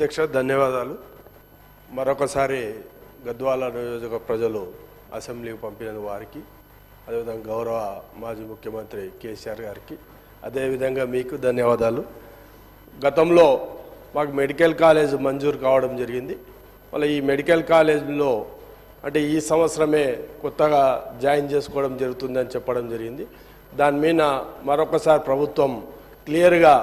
అధ్యక్ష ధన్యవాదాలు. మరొకసారి గద్వాల నియోజక ప్రజలు అసెంబ్లీకి పంపిన వారికి అదేవిధంగా గౌరవ మాజీ ముఖ్యమంత్రి కేసీఆర్ గారికి అదేవిధంగా మీకు ధన్యవాదాలు. గతంలో మాకు మెడికల్ కాలేజ్ మంజూరు కావడం జరిగింది. మళ్ళీ ఈ మెడికల్ కాలేజ్లో అంటే ఈ సంవత్సరమే కొత్తగా జాయిన్ చేసుకోవడం జరుగుతుందని చెప్పడం జరిగింది. దాని మీద మరొకసారి ప్రభుత్వం క్లియర్గా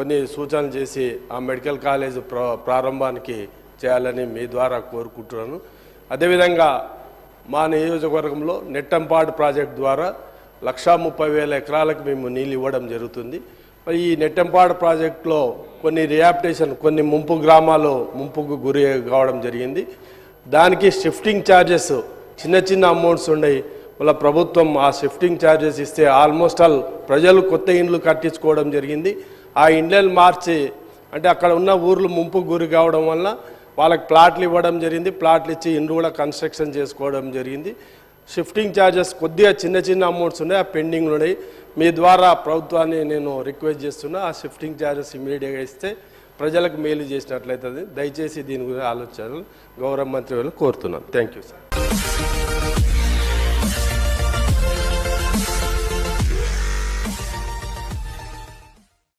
కొన్ని సూచనలు చేసి ఆ మెడికల్ కాలేజ్ ప్ర ప్రారంభానికి చేయాలని మీ ద్వారా కోరుకుంటున్నాను. అదేవిధంగా మా నియోజకవర్గంలో నెట్టంపాడు ప్రాజెక్ట్ ద్వారా లక్షా ముప్పై వేల ఎకరాలకు మేము నీళ్ళు ఇవ్వడం జరుగుతుంది. మరి ఈ నెట్టంపాడు ప్రాజెక్టులో కొన్ని రియాప్టేషన్ కొన్ని ముంపు గ్రామాలు ముంపుకు గురి కావడం జరిగింది. దానికి షిఫ్టింగ్ ఛార్జెస్ చిన్న చిన్న అమౌంట్స్ ఉన్నాయి. వాళ్ళ ప్రభుత్వం ఆ షిఫ్టింగ్ ఛార్జెస్ ఇస్తే ఆల్మోస్ట్ ఆల్ ప్రజలు కొత్త ఇండ్లు కట్టించుకోవడం జరిగింది. ఆ ఇండ్లను మార్చి అంటే అక్కడ ఉన్న ఊర్లు ముంపు గురి కావడం వల్ల వాళ్ళకి ప్లాట్లు ఇవ్వడం జరిగింది. ప్లాట్లు ఇచ్చి ఇండ్లు కూడా కన్స్ట్రక్షన్ చేసుకోవడం జరిగింది. షిఫ్టింగ్ ఛార్జెస్ కొద్దిగా చిన్న చిన్న అమౌంట్స్ ఉన్నాయి. ఆ పెండింగ్లు ఉన్నాయి. మీ ద్వారా ప్రభుత్వాన్ని నేను రిక్వెస్ట్ చేస్తున్నా ఆ షిఫ్టింగ్ ఛార్జెస్ ఇమీడియట్గా ఇస్తే ప్రజలకు మేలు చేసినట్లయితుంది. దయచేసి దీని గురించి ఆలోచనలు గౌరవ మంత్రి వాళ్ళు కోరుతున్నాను. Thank you sir